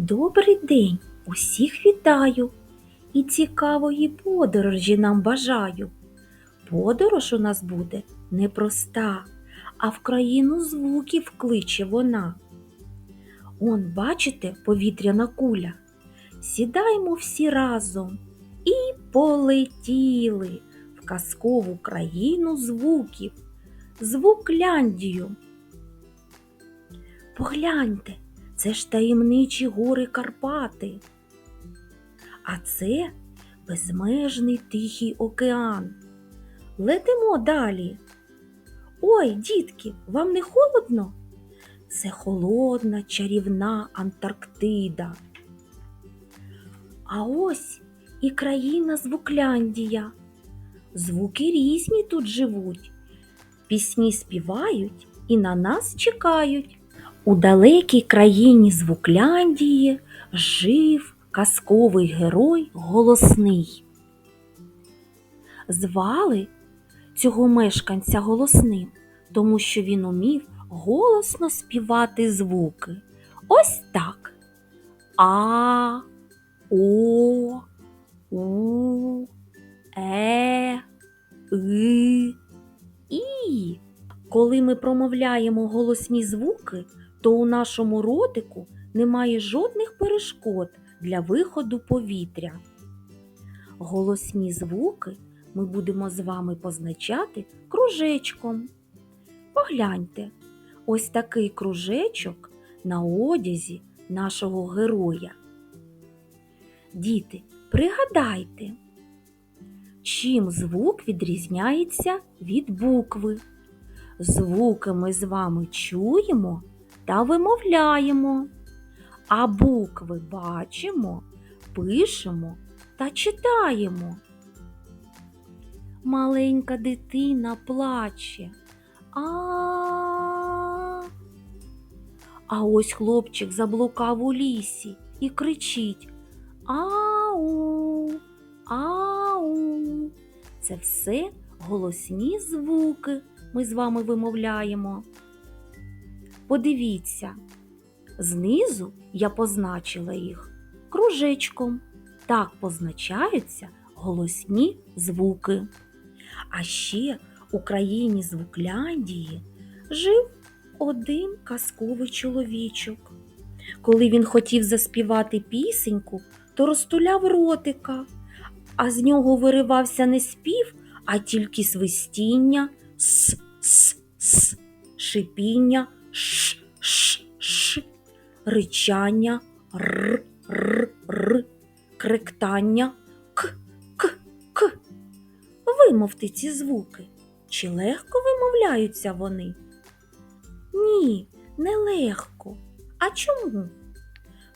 Добрий день, усіх вітаю і цікавої подорожі нам бажаю. Подорож у нас буде непроста, а в країну звуків кличе вона. Он, бачите, повітряна куля. Сідаємо всі разом і полетіли в казкову країну звуків, звукляндію. Погляньте, це ж таємничі гори Карпати. А це безмежний тихий океан. Летимо далі. Ой, дітки, вам не холодно? Це холодна чарівна Антарктида. А ось і країна Звукляндія. Звуки різні тут живуть. Пісні співають і на нас чекають. У далекій країні Звукляндії жив казковий герой голосний. Звали цього мешканця голосним, тому що він умів голосно співати звуки. Ось так. А, О, У, Е, И. Коли ми промовляємо голосні звуки, то у нашому ротику немає жодних перешкод для виходу повітря. Голосні звуки ми будемо з вами позначати кружечком. Погляньте, ось такий кружечок на одязі нашого героя. Діти, пригадайте, чим звук відрізняється від букви. Звуки ми з вами чуємо та вимовляємо, а букви бачимо, пишемо та читаємо. Маленька дитина плаче. А. А ось хлопчик заблукав у лісі і кричить Ау, ау. Це все голосні звуки ми з вами вимовляємо. Подивіться, знизу я позначила їх кружечком. Так позначаються голосні звуки. А ще у країні Звукляндії жив один казковий чоловічок. Коли він хотів заспівати пісеньку, то розтуляв ротика, а з нього виривався не спів, а тільки свистіння, с, с, с, шипіння, ш, ш, ш, ричання, р, р, р, кректання, к, к, к. Вимовте ці звуки. Чи легко вимовляються вони? Ні, не легко. А чому?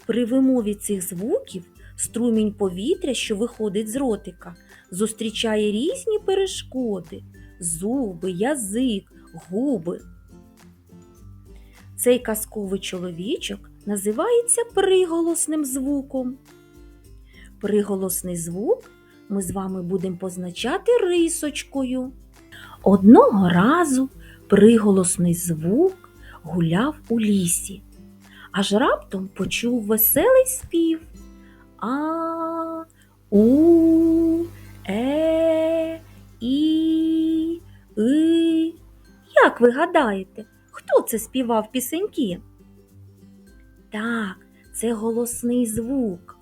При вимові цих звуків струмінь повітря, що виходить з ротика, зустрічає різні перешкоди зуби, язик, губи. Цей казковий чоловічок називається приголосним звуком. Приголосний звук ми з вами будемо позначати рисочкою. Одного разу приголосний звук гуляв у лісі, аж раптом почув веселий спів. А, у, е, і, и. Як ви гадаєте, хто це співав пісеньки? Так, це голосний звук.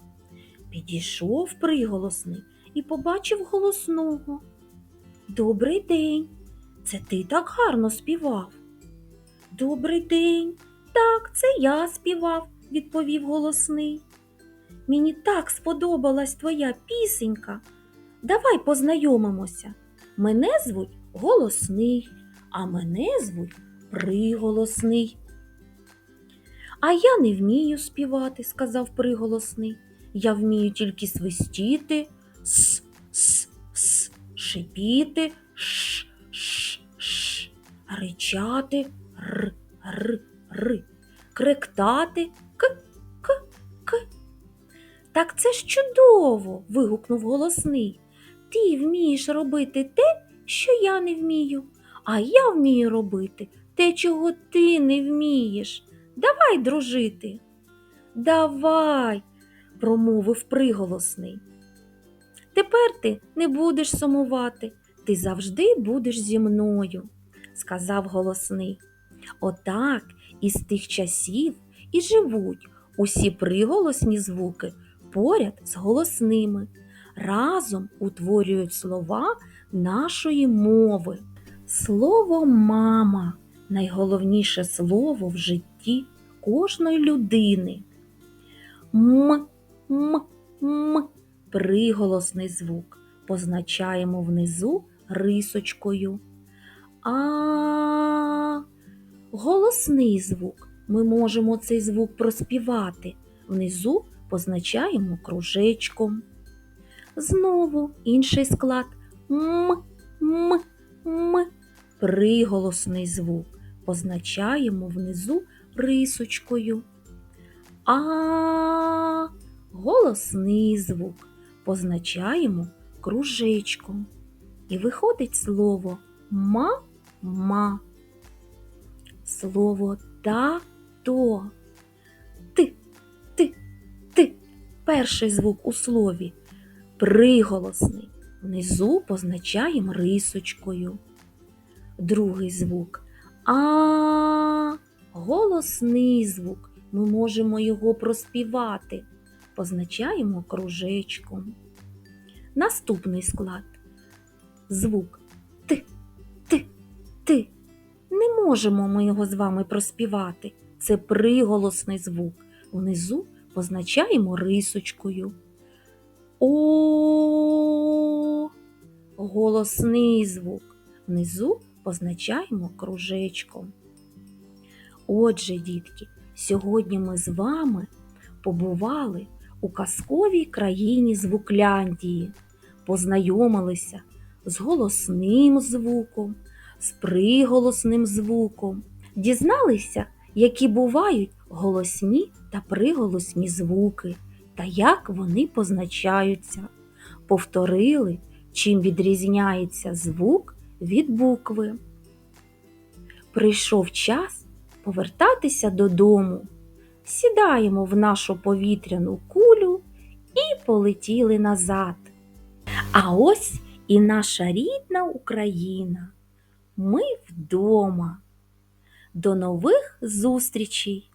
Підійшов приголосний і побачив голосного. Добрий день. Це ти так гарно співав. Добрий день. Так, це я співав, відповів голосний. Мені так сподобалась твоя пісенька. Давай познайомимося. Мене звуть голосний, а мене звуть приголосний. А я не вмію співати, сказав приголосний. Я вмію тільки свистіти, с, с, с, шипіти, ш, ш, ш, ричати, р, р, р, кректати, к, к, к. Так це ж чудово. вигукнув голосний. Ти вмієш робити те, що я не вмію, а я вмію робити те, чого ти не вмієш. Давай дружити. давай, промовив приголосний. Тепер ти не будеш сумувати, ти завжди будеш зі мною, сказав голосний. Отак із тих часів і живуть усі приголосні звуки поряд з голосними, разом утворюють слова нашої мови. Слово мама найголовніше слово в житті кожної людини. М, м, м приголосний звук позначаємо внизу рисочкою. А голосний звук. Ми можемо цей звук проспівати. Внизу позначаємо кружечком. Знову інший склад м, м, м. Приголосний звук позначаємо внизу рисочкою. А голосний звук позначаємо кружечком. І виходить слово ма-ма. Слово тато. Ти, ти, ти. Перший звук у слові приголосний. Внизу позначаємо рисочкою. Другий звук а голосний звук. Ми можемо його проспівати. Позначаємо кружечком. Наступний склад. Звук Т, Т, Т. Не можемо ми його з вами проспівати. Це приголосний звук. Внизу позначаємо рисочкою. О голосний звук. Внизу позначаємо кружечком. Отже, дітки, сьогодні ми з вами побували у казковій країні Звукляндії, познайомилися з голосним звуком, з приголосним звуком, дізналися, які бувають голосні та приголосні звуки та як вони позначаються, повторили, чим відрізняється звук від букви. Прийшов час повертатися додому. Сідаємо в нашу повітряну кулю і полетіли назад. А ось і наша рідна Україна. Ми вдома. До нових зустрічей!